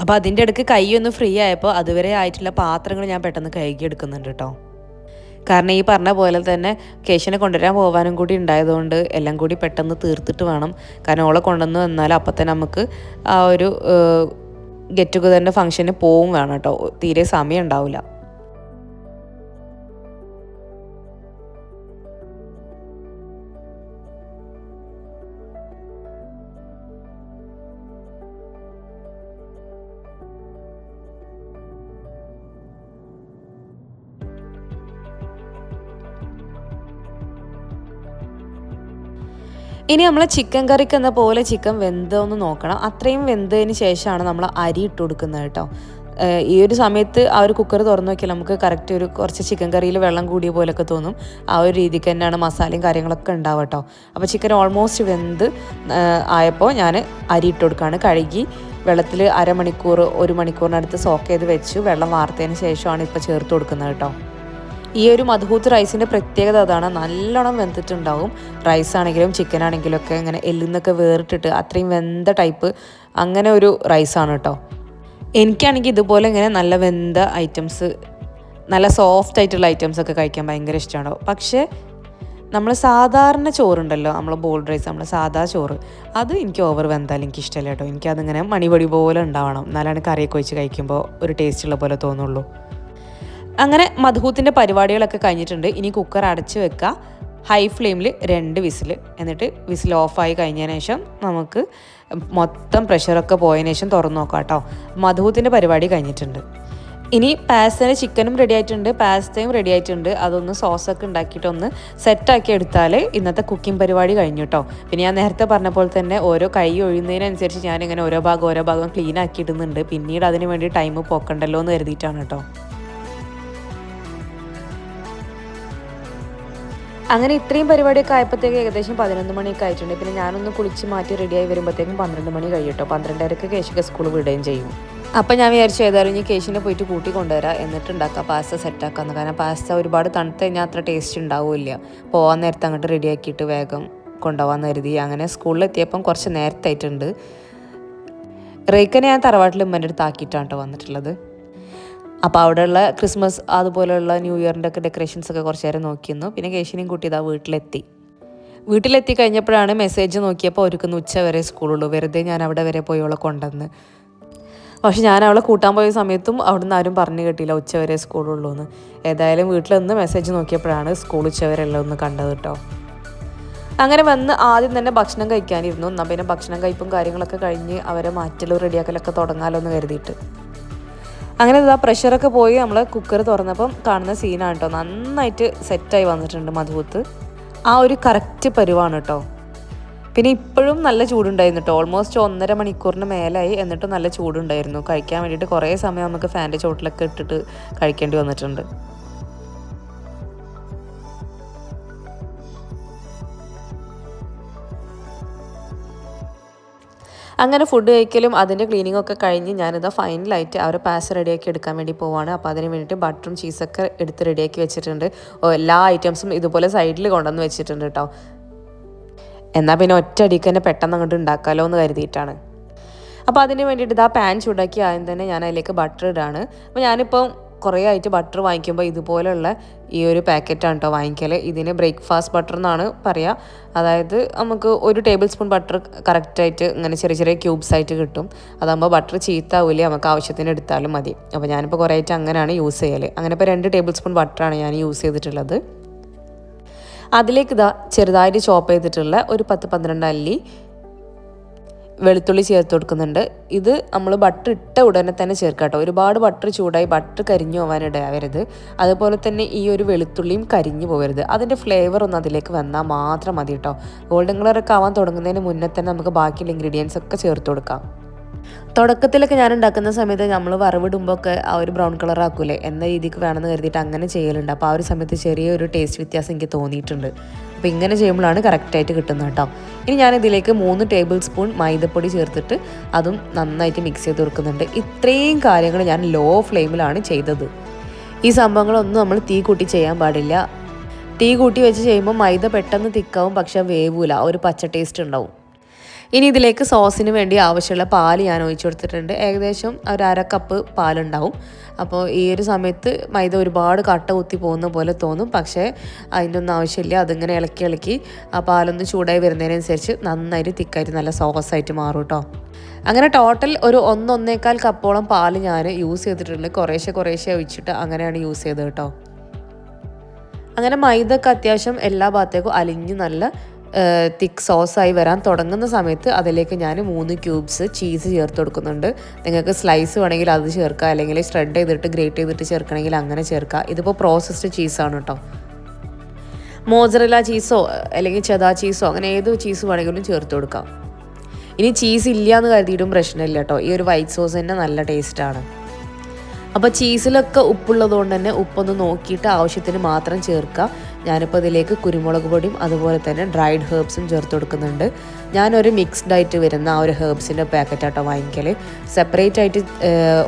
അപ്പോൾ അതിന്റെ ഇടയ്ക്ക് കൈ ഒന്ന് ഫ്രീ ആയപ്പോൾ അതുവരെ ആയിട്ടുള്ള പാത്രങ്ങൾ ഞാൻ പെട്ടെന്ന് കഴുകി എടുക്കുന്നുണ്ട് കേട്ടോ കാരണം ഈ പറഞ്ഞ പോലെ തന്നെ കേശിനെ കൊണ്ടുവരാൻ പോകാനും കൂടി ഉണ്ടായതുകൊണ്ട് എല്ലാം കൂടി പെട്ടെന്ന് തീർത്തിട്ട് വേണം. കാരണം ഓളെ കൊണ്ടുവന്ന് വന്നാൽ അപ്പം തന്നെ നമുക്ക് ആ ഒരു ഗെറ്റ് ടുഗദറിന്റെ ഫംഗ്ഷന് പോവും വേണം കേട്ടോ തീരെ സമയം ഉണ്ടാവില്ല ഇനി നമ്മൾ ചിക്കൻ കറിക്ക് എന്ന പോലെ ചിക്കൻ വെന്തോന്ന് നോക്കണം. അത്രയും വെന്തതിന് ശേഷമാണ് നമ്മൾ അരി ഇട്ട് കൊടുക്കുന്നത് കേട്ടോ. ഈ ഒരു സമയത്ത് ആ ഒരു കുക്കർ തുറന്നു നോക്കിയാൽ നമുക്ക് കറക്റ്റ് ഒരു കുറച്ച് ചിക്കൻ കറിയിൽ വെള്ളം കൂടിയ പോലെയൊക്കെ തോന്നും. ആ ഒരു രീതിക്ക് തന്നെയാണ് മസാലയും കാര്യങ്ങളൊക്കെ ഉണ്ടാവുക കേട്ടോ. അപ്പോൾ ചിക്കൻ ഓൾമോസ്റ്റ് വെന്ത് ആയപ്പോൾ ഞാൻ അരി ഇട്ട് കൊടുക്കുകയാണ് കഴുകി വെള്ളത്തിൽ അരമണിക്കൂർ ഒരു മണിക്കൂറിനടുത്ത് സോക്ക് ചെയ്ത് വെച്ച്. വെള്ളം വാർത്തതിന് ശേഷമാണ് ഇപ്പോൾ ചേർത്ത് കൊടുക്കുന്നത് കേട്ടോ. ഈ ഒരു മധുഹൂത്ത് റൈസിന്റെ പ്രത്യേകത അതാണ്. നല്ലോണം വെന്തിട്ടുണ്ടാവും. റൈസ് ആണെങ്കിലും ചിക്കൻ ആണെങ്കിലും ഒക്കെ ഇങ്ങനെ എല്ലുന്നൊക്കെ വേറിട്ടിട്ട് അത്രയും വെന്ത ടൈപ്പ് അങ്ങനെ ഒരു റൈസാണ് കേട്ടോ എനിക്കാണെങ്കിൽ ഇതുപോലെ ഇങ്ങനെ നല്ല വെന്ത ഐറ്റംസ് നല്ല സോഫ്റ്റ് ആയിട്ടുള്ള ഐറ്റംസ് ഒക്കെ കഴിക്കാൻ ഭയങ്കര ഇഷ്ടമാണ് പക്ഷേ നമ്മൾ സാധാരണ ചോറുണ്ടല്ലോ നമ്മൾ ബോൾഡ് റൈസ് നമ്മൾ സാധാ ചോറ് അത് എനിക്ക് ഓവർ വെന്താൽ എനിക്ക് ഇഷ്ടമല്ല കേട്ടോ എനിക്കതിങ്ങനെ മണിപൊടി പോലെ ഉണ്ടാവണം. എന്നാലാണ് കറിയൊക്കെ വെച്ച് കഴിക്കുമ്പോൾ ഒരു ടേസ്റ്റ് ഉള്ള പോലെ തോന്നുള്ളൂ. അങ്ങനെ മധുഹൂത്തിന്റെ പരിപാടികളൊക്കെ കഴിഞ്ഞിട്ടുണ്ട്. ഇനി കുക്കർ അടച്ച് വെക്കുക ഹൈ ഫ്ലെയിമിൽ രണ്ട് വിസിൽ എന്നിട്ട് വിസിൽ ഓഫായി കഴിഞ്ഞതിന് ശേഷം നമുക്ക് മൊത്തം പ്രഷറൊക്കെ പോയതിനു ശേഷം തുറന്നു നോക്കാം കേട്ടോ. മധുഹൂത്തിന്റെ പരിപാടി കഴിഞ്ഞിട്ടുണ്ട്. ഇനി പാസ്തേനെ ചിക്കനും റെഡി ആയിട്ടുണ്ട്. പാസ്തയും റെഡി ആയിട്ടുണ്ട്. അതൊന്ന് സോസൊക്കെ ഉണ്ടാക്കിയിട്ടൊന്ന് സെറ്റാക്കി എടുത്താൽ ഇന്നത്തെ കുക്കിംഗ് പരിപാടി കഴിഞ്ഞു കേട്ടോ. പിന്നെ ഞാൻ നേരത്തെ പറഞ്ഞ പോലെ തന്നെ ഓരോ കൈ ഒഴിയുന്നതിനനുസരിച്ച് ഞാനിങ്ങനെ ഓരോ ഭാഗം ഓരോ ഭാഗം ക്ലീൻ ആക്കി ഇടുന്നുണ്ട്. പിന്നീട് അതിന് വേണ്ടി ടൈം പോക്കണ്ടല്ലോ എന്ന് കരുതിയിട്ടാണ് കേട്ടോ. അങ്ങനെ ഇത്രയും പരിപാടിയൊക്കെ ആയപ്പോഴത്തേക്ക് ഏകദേശം പതിനൊന്ന് മണിയൊക്കെ ആയിട്ടുണ്ട്. പിന്നെ ഞാനൊന്ന് കുളിച്ച് മാറ്റി റെഡിയായി വരുമ്പോഴത്തേക്കും പന്ത്രണ്ട് മണി കഴിയട്ടോ പന്ത്രണ്ടരക്ക് കേശിക സ്കൂൾ വിടുകയും ചെയ്യും. അപ്പം ഞാൻ വിചാരിച്ചു ഏതായാലും ഇനി കേശിനെ പോയിട്ട് കൂട്ടി കൊണ്ടുവരാം. എന്നിട്ട് ഉണ്ടാക്കാം പാസ്ത സെറ്റാക്കാന്ന് കാരണം പാസ്ത ഒരുപാട് തണുത്ത് കഴിഞ്ഞാൽ അത്ര ടേസ്റ്റ് ഉണ്ടാവില്ല. പോകാൻ നേരത്തെ അങ്ങോട്ട് റെഡിയാക്കിയിട്ട് വേഗം കൊണ്ടുപോകാൻ കരുതി. അങ്ങനെ സ്കൂളിലെത്തിയപ്പം കുറച്ച് നേരത്തെ ആയിട്ടുണ്ട് റേക്കനെ ഞാൻ തറവാട്ടിൽ ഉമ്മന്റെ അടുത്ത് ആക്കിയിട്ടാണ് കേട്ടോ വന്നിട്ടുള്ളത്. അപ്പോൾ അവിടെയുള്ള ക്രിസ്മസ് അതുപോലെയുള്ള ന്യൂ ഇയറിന്റെ ഒക്കെ ഡെക്കറേഷൻസ് ഒക്കെ കുറച്ച് നേരം നോക്കിയിരുന്നു. പിന്നെ കേശിനെയും കൂട്ടി ഇതാ വീട്ടിലെത്തി. വീട്ടിലെത്തി കഴിഞ്ഞപ്പോഴാണ് മെസ്സേജ് നോക്കിയപ്പോൾ ഒരുക്കുന്ന ഉച്ച വരെ സ്കൂളുള്ളൂ വെറുതെ ഞാൻ അവിടെ വരെ പോയി അവളെ കൊണ്ടുവന്ന്. പക്ഷെ ഞാൻ അവളെ കൂട്ടാൻ പോയ സമയത്തും അവിടുന്ന് ആരും പറഞ്ഞു കേട്ടില്ല ഉച്ച വരെ സ്കൂളുള്ളൂ എന്ന്. ഏതായാലും വീട്ടിൽ നിന്ന് മെസ്സേജ് നോക്കിയപ്പോഴാണ് സ്കൂൾ ഉച്ച വരെ ഉള്ളത് ഒന്ന് കണ്ടത് കേട്ടോ. അങ്ങനെ വന്ന് ആദ്യം തന്നെ ഭക്ഷണം കഴിക്കാനിരുന്നു. എന്നാൽ പിന്നെ ഭക്ഷണം കഴിപ്പും കാര്യങ്ങളൊക്കെ കഴിഞ്ഞ് അവരെ മാറ്റലും റെഡിയാക്കലൊക്കെ തുടങ്ങാമല്ലോ എന്ന് കരുതിയിട്ട്. അങ്ങനെ ഇതാ പ്രഷറൊക്കെ പോയി നമ്മൾ കുക്കർ തുറന്നപ്പം കാണുന്ന സീനാണ് കേട്ടോ നന്നായിട്ട് സെറ്റായി വന്നിട്ടുണ്ട് മധുപൂത്ത് ആ ഒരു കറക്റ്റ് പരുവാണ് കേട്ടോ പിന്നെ ഇപ്പോഴും നല്ല ചൂടുണ്ടായിരുന്നു കേട്ടോ ഓൾമോസ്റ്റ് ഒന്നര മണിക്കൂറിന് മേലായി എന്നിട്ട് നല്ല ചൂടുണ്ടായിരുന്നു. കഴിക്കാൻ വേണ്ടിയിട്ട് കുറേ സമയം നമുക്ക് ഫാന്റെ ചോട്ടിലൊക്കെ ഇട്ടിട്ട് കഴിക്കേണ്ടി വന്നിട്ടുണ്ട്. അങ്ങനെ ഫുഡ് കഴിക്കലും അതിന്റെ ക്ലീനിങ്ങും ഒക്കെ കഴിഞ്ഞ് ഞാനിതാ ഫൈനലായിട്ട് ആ ഒരു പാസ് റെഡിയാക്കി എടുക്കാൻ വേണ്ടി പോവാണ്. അപ്പോൾ അതിന് വേണ്ടിയിട്ട് ബട്ടറും ചീസൊക്കെ എടുത്ത് റെഡിയാക്കി വെച്ചിട്ടുണ്ട്. എല്ലാ ഐറ്റംസും ഇതുപോലെ സൈഡിൽ കൊണ്ടുവന്ന് വെച്ചിട്ടുണ്ട് കേട്ടോ എന്നാൽ പിന്നെ ഒറ്റ അടിക്ക് തന്നെ പെട്ടെന്ന് അങ്ങോട്ട് ഉണ്ടാക്കാമല്ലോ എന്ന് കരുതിയിട്ടാണ്. അപ്പോൾ അതിന് വേണ്ടിയിട്ട് ഇതാ പാൻ ചൂടാക്കി ആദ്യം തന്നെ ഞാൻ അതിലേക്ക് ബട്ടർ ഇടാണ്. അപ്പോൾ ഞാനിപ്പോൾ കുറേ ആയിട്ട് ബട്ടർ വാങ്ങിക്കുമ്പോൾ ഇതുപോലെയുള്ള ഈ ഒരു പാക്കറ്റാണ് കേട്ടോ വാങ്ങിക്കൽ ഇതിന് ബ്രേക്ക്ഫാസ്റ്റ് ബട്ടർ എന്നാണ് പറയുക അതായത് നമുക്ക് ഒരു ടേബിൾ സ്പൂൺ ബട്ടർ കറക്റ്റായിട്ട് ഇങ്ങനെ ചെറിയ ചെറിയ ക്യൂബ്സ് ആയിട്ട് കിട്ടും. അതാകുമ്പോൾ ബട്ടർ ചീത്താവില്ല നമുക്ക് ആവശ്യത്തിന് എടുത്താലും മതി. അപ്പോൾ ഞാനിപ്പോൾ കുറേ ആയിട്ട് അങ്ങനെയാണ് യൂസ് ചെയ്യൽ അങ്ങനെ ഇപ്പോൾ രണ്ട് ടേബിൾ സ്പൂൺ ബട്ടറാണ് ഞാൻ യൂസ് ചെയ്തിട്ടുള്ളത്. അതിലേക്ക് ഇതാ ചെറുതായിട്ട് ചോപ്പ് ചെയ്തിട്ടുള്ള ഒരു പത്ത് പന്ത്രണ്ട് അല്ലി വെളുത്തുള്ളി ചേർത്ത് കൊടുക്കുന്നുണ്ട്. ഇത് നമ്മൾ ബട്ടർ ഇട്ട ഉടനെ തന്നെ ചേർക്കാം കേട്ടോ. ഒരുപാട് ബട്ടർ ചൂടായി ബട്ടർ കരിഞ്ഞു പോകാനിടയാവരുത് അതുപോലെ തന്നെ ഈ ഒരു വെളുത്തുള്ളിയും കരിഞ്ഞു പോകരുത് അതിന്റെ ഫ്ലേവർ ഒന്ന് അതിലേക്ക് വന്നാൽ മാത്രം മതി കേട്ടോ. ഗോൾഡൻ കളറൊക്കെ ആവാൻ തുടങ്ങുന്നതിന് മുന്നേ തന്നെ നമുക്ക് ബാക്കിയുള്ള ഇൻഗ്രീഡിയൻസ് ഒക്കെ ചേർത്ത് കൊടുക്കാം. തുടക്കത്തിലൊക്കെ ഞാൻ ഉണ്ടാക്കുന്ന സമയത്ത് നമ്മൾ വറവിടുമ്പോൾ ഒക്കെ ആ ഒരു ബ്രൗൺ കളർ ആക്കൂലേ? എന്ന രീതിക്ക് വേണമെന്ന് കരുതിയിട്ട് അങ്ങനെ ചെയ്യലുണ്ട്. അപ്പോൾ ആ ഒരു സമയത്ത് ചെറിയൊരു ടേസ്റ്റ് വ്യത്യാസം എനിക്ക് തോന്നിയിട്ടുണ്ട്. അപ്പോൾ ഇങ്ങനെ ചെയ്യുമ്പോഴാണ് കറക്റ്റായിട്ട് കിട്ടുന്നത് കേട്ടോ. ഇനി ഞാൻ ഇതിലേക്ക് മൂന്ന് ടേബിൾ സ്പൂൺ മൈദപ്പൊടി ചേർത്തിട്ട് അതും നന്നായിട്ട് മിക്സ് ചെയ്ത് കൊടുക്കുന്നുണ്ട്. ഇത്രയും കാര്യങ്ങൾ ഞാൻ ലോ ഫ്ലെയിമിലാണ് ചെയ്തത്. ഈ സംഭവങ്ങളൊന്നും നമ്മൾ തീ കൂട്ടി ചെയ്യാൻ പാടില്ല. തീ കൂട്ടി വെച്ച് ചെയ്യുമ്പോൾ മൈദ പെട്ടെന്ന് തിക്കാവും പക്ഷേ വേവൂല. ഒരു പച്ച ടേസ്റ്റ് ഉണ്ടാവും. ഇനി ഇതിലേക്ക് സോസിന് വേണ്ടി ആവശ്യമുള്ള പാൽ ഞാൻ ഒഴിച്ചു കൊടുത്തിട്ടുണ്ട്. ഏകദേശം ഒരു അര കപ്പ് പാലുണ്ടാവും. അപ്പോൾ ഈ ഒരു സമയത്ത് മൈദ ഒരുപാട് കട്ട കുത്തി പോകുന്ന പോലെ തോന്നും. പക്ഷേ അതിന്റെ ഒന്നും ആവശ്യമില്ല. അതിങ്ങനെ ഇളക്കി ഇളക്കി ആ പാലൊന്ന് ചൂടായി വരുന്നതിനനുസരിച്ച് നന്നായിട്ട് തിക്കായിട്ട് നല്ല സോസായിട്ട് മാറും കേട്ടോ അങ്ങനെ ടോട്ടൽ ഒരു ഒന്നൊന്നേക്കാൽ കപ്പോളം പാൽ ഞാൻ യൂസ് ചെയ്തിട്ടുണ്ട്. കുറേശ്ശെ കുറേശ്ശെ ഒഴിച്ചിട്ട് അങ്ങനെയാണ് യൂസ് ചെയ്തത് കേട്ടോ അങ്ങനെ മൈദ ഒക്കെ അത്യാവശ്യം എല്ലാ ഭാഗത്തേക്കും അലിഞ്ഞ് നല്ല തിക്ക് സോസായി വരാൻ തുടങ്ങുന്ന സമയത്ത് അതിലേക്ക് ഞാൻ മൂന്ന് ക്യൂബ്സ് ചീസ് ചേർത്ത് കൊടുക്കുന്നുണ്ട്. നിങ്ങൾക്ക് സ്ലൈസ് വേണമെങ്കിൽ അത് ചേർക്കുക അല്ലെങ്കിൽ ഷ്രെഡ് ചെയ്തിട്ട് ഗ്രേറ്റ് ചെയ്തിട്ട് ചേർക്കണമെങ്കിൽ അങ്ങനെ ചേർക്കുക ഇതിപ്പോൾ പ്രോസസ്ഡ് ചീസാണ് കേട്ടോ മോസറല ചീസോ അല്ലെങ്കിൽ ചെതാ ചീസോ അങ്ങനെ ഏത് ചീസ് വേണമെങ്കിലും ചേർത്ത് കൊടുക്കാം. ഇനി ചീസ് ഇല്ല എന്ന് കരുതിയിട്ടും പ്രശ്നമില്ല കേട്ടോ ഈ ഒരു വൈറ്റ് സോസ് തന്നെ നല്ല ടേസ്റ്റാണ് അപ്പോൾ ചീസിലൊക്കെ ഉപ്പുള്ളതുകൊണ്ട് തന്നെ ഉപ്പൊന്ന് നോക്കിയിട്ട് ആവശ്യത്തിന് മാത്രം ചേർക്കുക. ഞാനിപ്പോൾ ഇതിലേക്ക് കുരുമുളക് പൊടിയും അതുപോലെ തന്നെ ഡ്രൈഡ് ഹേർബ്സും ചേർത്ത് കൊടുക്കുന്നുണ്ട്. ഞാനൊരു മിക്സ്ഡ് ആയിട്ട് വരുന്ന ആ ഒരു ഹേർബ്സിന്റെ പാക്കറ്റാട്ടോ വാങ്ങിക്കൽ സെപ്പറേറ്റ് ആയിട്ട്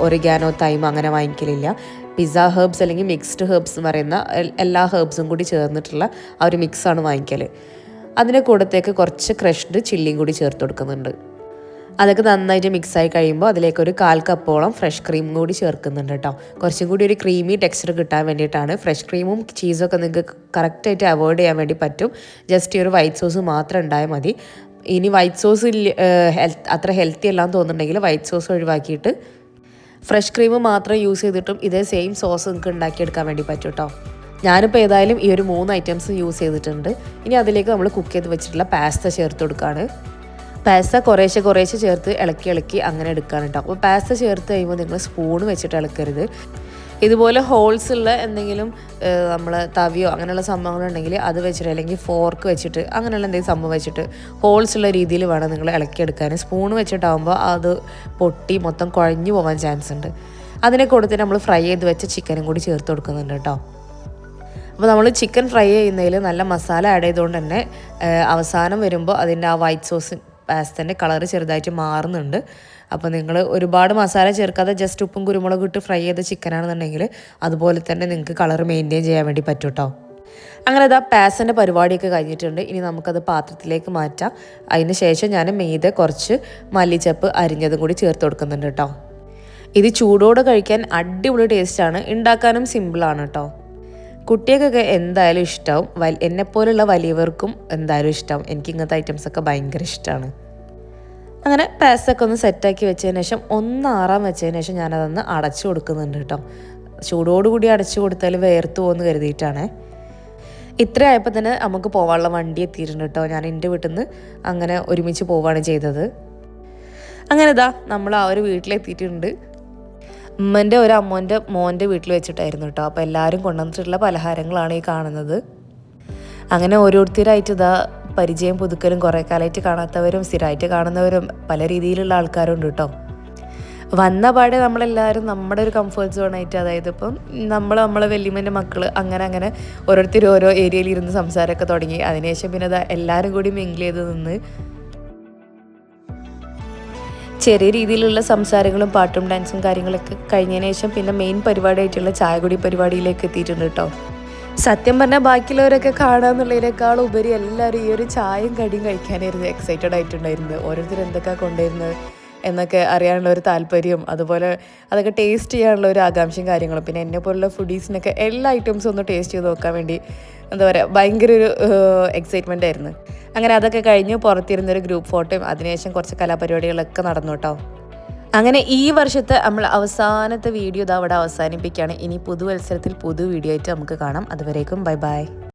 ഒറിഗാനോ തൈമ അങ്ങനെ വാങ്ങിക്കലില്ല. പിസ്സ ഹേർബ്സ് അല്ലെങ്കിൽ മിക്സ്ഡ് ഹേർബ്സ് എന്ന് പറയുന്ന എല്ലാ ഹേർബ്സും കൂടി ചേർന്നിട്ടുള്ള ആ ഒരു മിക്സാണ് വാങ്ങിക്കൽ അതിന്റെ കൂടത്തേക്ക് കുറച്ച് ക്രഷ്ഡ് ചില്ലിയും കൂടി ചേർത്ത് കൊടുക്കുന്നുണ്ട്. അതൊക്കെ നന്നായിട്ട് മിക്സായി കഴിയുമ്പോൾ അതിലേക്ക് ഒരു കാൽ കപ്പോളം ഫ്രഷ് ക്രീം കൂടി ചേർക്കുന്നുണ്ട് കേട്ടോ കുറച്ചും കൂടി ഒരു ക്രീമി ടെക്സ്ചർ കിട്ടാൻ വേണ്ടിയിട്ടാണ് ഫ്രഷ് ക്രീമും ചീസൊക്കെ നിങ്ങൾക്ക് കറക്റ്റായിട്ട് അവോയ്ഡ് ചെയ്യാൻ വേണ്ടി പറ്റും. ജസ്റ്റ് ഒരു വൈറ്റ് സോസ് മാത്രം ഉണ്ടായാൽ മതി. ഇനി വൈറ്റ് സോസ് ഇല്ല ഹെൽത്ത് അത്ര ഹെൽത്തി അല്ലാന്ന് തോന്നുന്നുണ്ടെങ്കിൽ വൈറ്റ് സോസ് ഒഴിവാക്കിയിട്ട് ഫ്രഷ് ക്രീം മാത്രം യൂസ് ചെയ്തിട്ടും ഇതേ സെയിം സോസ് നിങ്ങൾക്ക് ഉണ്ടാക്കിയെടുക്കാൻ വേണ്ടി പറ്റും കേട്ടോ ഞാനിപ്പോൾ ഏതായാലും ഈ ഒരു മൂന്ന് ഐറ്റംസ് യൂസ് ചെയ്തിട്ടുണ്ട്. ഇനി അതിലേക്ക് നമ്മൾ കുക്ക് ചെയ്ത് വെച്ചിട്ടുള്ള പാസ്ത ചേർത്ത് കൊടുക്കുകയാണ് പാസ്ത കുറേശ്ശെ കുറേശ്ശെ ചേർത്ത് ഇളക്കി ഇളക്കി അങ്ങനെ എടുക്കാൻ കേട്ടോ അപ്പോൾ പാസ്ത ചേർത്ത് കഴിയുമ്പോൾ നിങ്ങൾ സ്പൂൺ വെച്ചിട്ട് ഇളക്കരുത്. ഇതുപോലെ ഹോൾസ് ഉള്ള എന്തെങ്കിലും നമ്മൾ തവിയോ അങ്ങനെയുള്ള സംഭവങ്ങളുണ്ടെങ്കിൽ അത് വെച്ചിട്ട് അല്ലെങ്കിൽ ഫോർക്ക് വെച്ചിട്ട് അങ്ങനെയുള്ള എന്തെങ്കിലും സംഭവം വെച്ചിട്ട് ഹോൾസ് ഉള്ള രീതിയിൽ വേണം നിങ്ങൾ ഇളക്കിയെടുക്കാൻ. സ്പൂൺ വെച്ചിട്ടാകുമ്പോൾ അത് പൊട്ടി മൊത്തം കുഴഞ്ഞു പോകാൻ ചാൻസ് ഉണ്ട്. അതിനെ കൊടുത്തിട്ട് നമ്മൾ ഫ്രൈ ചെയ്ത് വെച്ച ചിക്കനും കൂടി ചേർത്ത് കൊടുക്കുന്നുണ്ട് കേട്ടോ അപ്പോൾ നമ്മൾ ചിക്കൻ ഫ്രൈ ചെയ്യുന്നതിൽ നല്ല മസാല ആഡ് ചെയ്തുകൊണ്ട് തന്നെ അവസാനം വരുമ്പോൾ അതിന്റെ ആ വൈറ്റ് സോസ് പാസ്തന്റെ കളർ ചെറുതായിട്ട് മാറുന്നുണ്ട്. അപ്പോൾ നിങ്ങൾ ഒരുപാട് മസാല ചേർക്കാതെ ജസ്റ്റ് ഉപ്പും കുരുമുളകും ഇട്ട് ഫ്രൈ ചെയ്ത ചിക്കനാണെന്നുണ്ടെങ്കിൽ അതുപോലെ തന്നെ നിങ്ങൾക്ക് കളർ മെയിന്റെയിൻ ചെയ്യാൻ വേണ്ടി പറ്റും കേട്ടോ അങ്ങനെ ഇതാ പാസന്റെ പരിപാടിയൊക്കെ കഴിഞ്ഞിട്ടുണ്ട്. ഇനി നമുക്കത് പാത്രത്തിലേക്ക് മാറ്റാം. അതിന് ശേഷം ഞാൻ മെയ്ത് കുറച്ച് മല്ലിച്ചപ്പ് അരിഞ്ഞതും കൂടി ചേർത്ത് കൊടുക്കുന്നുണ്ട് കേട്ടോ ഇത് ചൂടോടെ കഴിക്കാൻ അടിപൊളി ടേസ്റ്റാണ് ഉണ്ടാക്കാനും സിമ്പിളാണ് കേട്ടോ കുട്ടികൾക്കൊക്കെ എന്തായാലും ഇഷ്ടമാവും വൽ എന്നെപ്പോലുള്ള വലിയവർക്കും എന്തായാലും ഇഷ്ടമാവും എനിക്ക് ഇങ്ങനത്തെ ഐറ്റംസൊക്കെ ഭയങ്കര ഇഷ്ടമാണ് അങ്ങനെ പാസൊക്കെ ഒന്ന് സെറ്റാക്കി വെച്ചതിന് ശേഷം ഒന്ന് ആറാൻ വെച്ചതിന് ശേഷം ഞാനതൊന്ന് അടച്ചു കൊടുക്കുന്നുണ്ട് കേട്ടോ. ചൂടോടുകൂടി അടച്ചു കൊടുത്താൽ വേർത്ത് പോകുമെന്ന് കരുതിയിട്ടാണ്. ഇത്ര ആയപ്പോൾ തന്നെ നമുക്ക് പോകാനുള്ള വണ്ടി എത്തിയിട്ടുണ്ട് കേട്ടോ. ഞാൻ എന്റെ വീട്ടിൽ നിന്ന് അങ്ങനെ ഒരുമിച്ച് പോവുകയാണ് ചെയ്തത്. അങ്ങനെ ഇതാ നമ്മൾ ആ ഒരു വീട്ടിലെത്തിയിട്ടുണ്ട്. ഉമ്മന്റെ ഒരു അമ്മോന്റെ മോന്റെ വീട്ടിൽ വെച്ചിട്ടായിരുന്നു കേട്ടോ. അപ്പോൾ എല്ലാവരും കൊണ്ടുവന്നിട്ടുള്ള പലഹാരങ്ങളാണ് ഈ കാണുന്നത്. അങ്ങനെ ഓരോരുത്തരായിട്ട് ഇതാ പരിചയം പുതുക്കലും കുറേ കാലമായിട്ട് കാണാത്തവരും സ്ഥിരമായിട്ട് കാണുന്നവരും പല രീതിയിലുള്ള ആൾക്കാരുണ്ട് കേട്ടോ. വന്ന പാടെ നമ്മളെല്ലാവരും നമ്മുടെ ഒരു കംഫേർട്ട് സോണായിട്ട് അതായത് ഇപ്പം നമ്മൾ നമ്മളെ വല്യമ്മന്റെ മക്കൾ അങ്ങനെ അങ്ങനെ ഓരോരുത്തരും ഓരോ ഏരിയയിൽ ഇരുന്ന് സംസാരമൊക്കെ തുടങ്ങി. അതിനുശേഷം പിന്നെ എല്ലാവരും കൂടി മിങ്കിൾ ചെയ്ത് നിന്ന് ചെറിയ രീതിയിലുള്ള സംസാരങ്ങളും പാട്ടും ഡാൻസും കാര്യങ്ങളൊക്കെ കഴിഞ്ഞതിന് ശേഷം പിന്നെ മെയിൻ പരിപാടിയായിട്ടുള്ള ചായകുടി പരിപാടിയിലേക്ക് എത്തിയിട്ടുണ്ട് കേട്ടോ. സത്യം പറഞ്ഞാൽ ബാക്കിയുള്ളവരൊക്കെ കാണാന്നുള്ളതിനേക്കാൾ ഉപരി എല്ലാവരും ഈ ഒരു ചായയും കടിയും കഴിക്കാനായിരുന്നു എക്സൈറ്റഡ് ആയിട്ടുണ്ടായിരുന്നത്. ഓരോരുത്തർ എന്തൊക്കെയാണ് കൊണ്ടുവരുന്നത്? എന്നൊക്കെ അറിയാനുള്ള ഒരു താല്പര്യം അതുപോലെ അതൊക്കെ ടേസ്റ്റ് ചെയ്യാനുള്ള ഒരു ആകാംക്ഷയും കാര്യങ്ങളും. പിന്നെ എന്നെ പോലുള്ള ഫുഡീസിനൊക്കെ എല്ലാ ഐറ്റംസും ഒന്ന് ടേസ്റ്റ് ചെയ്ത് നോക്കാൻ വേണ്ടി എന്താ പറയുക ഭയങ്കര ഒരു എക്സൈറ്റ്മെന്റ് ആയിരുന്നു. അങ്ങനെ അതൊക്കെ കഴിഞ്ഞ് പുറത്തിരുന്നൊരു ഗ്രൂപ്പ് ഫോട്ടോയും അതിനുശേഷം കുറച്ച് കലാപരിപാടികളൊക്കെ നടന്നു കേട്ടോ. അങ്ങനെ ഈ വർഷത്തെ നമ്മൾ അവസാനത്തെ വീഡിയോ ഇതാ അവിടെ അവസാനിപ്പിക്കുകയാണ്. ഇനി പുതുവത്സരത്തിൽ പുതു വീഡിയോ ആയിട്ട് നമുക്ക് കാണാം. അതുവരേക്കും ബൈ ബൈ.